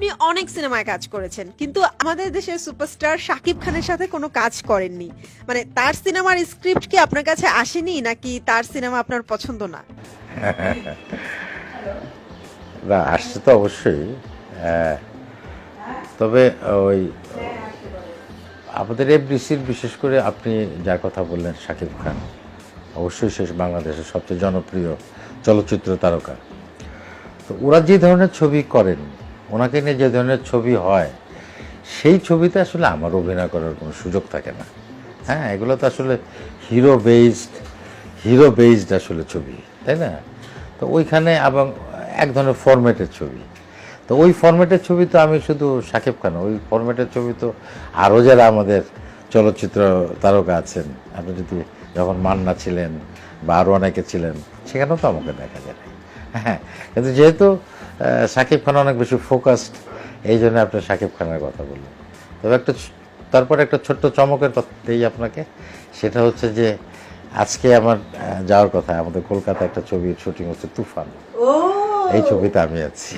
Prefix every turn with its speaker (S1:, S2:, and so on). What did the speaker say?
S1: আপনি অনেক সিনেমায় কাজ করেছেন কিন্তু আমাদের দেশের সুপারস্টার শাকিব খানের সাথে কোনো কাজ করেননি। মানে তার সিনেমার স্ক্রিপ্ট কি আপনার কাছে আসেনি নাকি তার সিনেমা আপনার পছন্দ না?
S2: না আসছে তো অবশ্যই। আহ, তবে ওই আমাদের এফডিসির বিশেষ করে আপনি যার কথা বললেন শাকিব খান অবশ্যই শেষ বাংলাদেশের সবচেয়ে জনপ্রিয় চলচ্চিত্র তারকা। তো ওরা যে ধরনের ছবি করেন ওনাকে নিয়ে যে ধরনের ছবি হয়, সেই ছবিতে আসলে আমার অভিনয় করার কোনো সুযোগ থাকে না। হ্যাঁ এগুলো তো আসলে হিরো বেসড হিরো বেসড আসলে ছবি, তাই না? তো ওইখানে এবং এক ধরনের ফরম্যাটের ছবি। তো ওই ফরম্যাটের ছবি তো আমি শুধু সাকিব খান, ওই ফরম্যাটের ছবি তো আরও যারা আমাদের চলচ্চিত্র তারকা আছেন, আপনি যদি যখন মান্না ছিলেন বা আরও অনেকে ছিলেন, সেখানেও তো আমাকে দেখা যায়। হ্যাঁ কিন্তু যেহেতু সাকিব খান অনেক বেশি ফোকাসড এই জন্য আপনি সাকিব খানের কথা বললেন। তবে একটা তারপর একটা ছোট্ট চমকের কথা দিই আপনাকে সেটা হচ্ছে যে আজকে আমার যাওয়ার কথা আমাদের কলকাতায় একটা ছবির শুটিং হচ্ছে তুফান। এই ছবিতে আমি আছি।